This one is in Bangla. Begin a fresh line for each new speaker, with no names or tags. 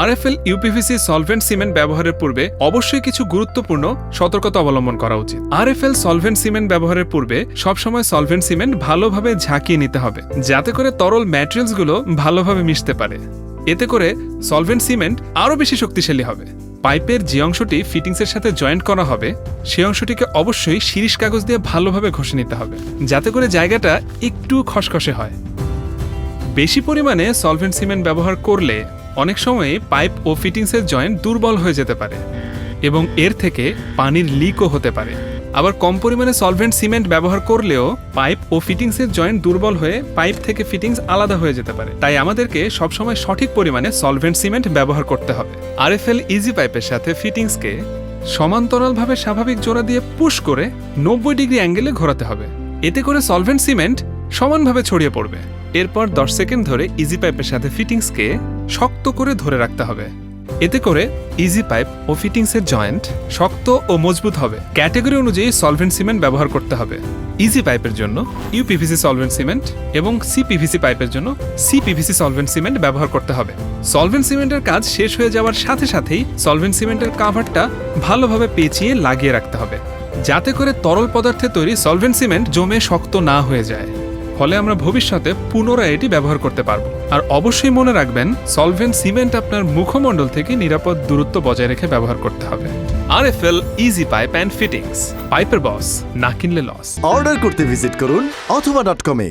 আরএফএল ইউপিভিসি সলভেন্ট সিমেন্ট ব্যবহারের পূর্বে অবশ্যই কিছু গুরুত্বপূর্ণ সতর্কতা অবলম্বন করা উচিত। আরএফএল সলভেন্ট সিমেন্ট ব্যবহারের পূর্বে সবসময় সলভেন্ট সিমেন্ট ভালোভাবে ঝাঁকিয়ে নিতে হবে, যাতে করে তরল ম্যাটেরিয়ালসগুলো ভালোভাবে মিশতে পারে। এতে করে সলভেন্ট সিমেন্ট আরও বেশি শক্তিশালী হবে। পাইপের যে অংশটি ফিটিংসের সাথে জয়েন্ট করা হবে সেই অংশটিকে অবশ্যই শিরিষ কাগজ দিয়ে ভালোভাবে ঘষে নিতে হবে, যাতে করে জায়গাটা একটু খসখসে হয়। বেশি পরিমাণে সলভেন্ট সিমেন্ট ব্যবহার করলে অনেক সময় পাইপ ও ফিটিংসের জয়েন্ট দুর্বল হয়ে যেতে পারে এবং এর থেকে পানির লিকও হতে পারে। আবার কম পরিমাণে সলভেন্ট সিমেন্ট ব্যবহার করলেও পাইপ ও ফিটিংসের জয়েন্ট দুর্বল হয়ে পাইপ থেকে ফিটিংস আলাদা হয়ে যেতে পারে। তাই আমাদেরকে সবসময় সঠিক পরিমাণে সলভেন্ট সিমেন্ট ব্যবহার করতে হবে। আর আরএফএল ইজি পাইপের সাথে ফিটিংসকে সমান্তরালভাবে স্বাভাবিক জোড়া দিয়ে পুশ করে নব্বই ডিগ্রি অ্যাঙ্গেলে ঘোরাতে হবে। এতে করে সলভেন্ট সিমেন্ট সমানভাবে ছড়িয়ে পড়বে। এরপর দশ সেকেন্ড ধরে ইজি পাইপের সাথে ফিটিংসকে শক্ত করে ধরে রাখতে হবে। এতে করে ইজি পাইপ ও ফিটিংসের জয়েন্ট শক্ত ও মজবুত হবে। ক্যাটাগরি অনুযায়ী সলভেন্ট সিমেন্ট ব্যবহার করতে হবে। ইজি পাইপের জন্য ইউপিভিসি সলভেন্ট সিমেন্ট এবং সিপিভিসি পাইপের জন্য সিপিভিসি সলভেন্ট সিমেন্ট ব্যবহার করতে হবে। সলভেন্ট সিমেন্টের কাজ শেষ হয়ে যাওয়ার সাথে সাথেই সলভেন্ট সিমেন্টের কাভারটা ভালোভাবে পেঁচিয়ে লাগিয়ে রাখতে হবে। যাতে করে তরল পদার্থে তৈরি সলভেন্ট সিমেন্ট জমে শক্ত না হয়ে যায়। ফলে আমরা ভবিষ্যতে পুনরায় এটি ব্যবহার করতে পারব। আর অবশ্যই মনে রাখবেন সলভেন্ট সিমেন্ট আপনার মুখমণ্ডল থেকে নিরাপদ দূরত্ব বজায় রেখে ব্যবহার করতে হবে। আর F L easy pipe and fittings পাইপের বস না কিনলে লস
অর্ডার করতে ভিজিট করুন অথবা ডট কমে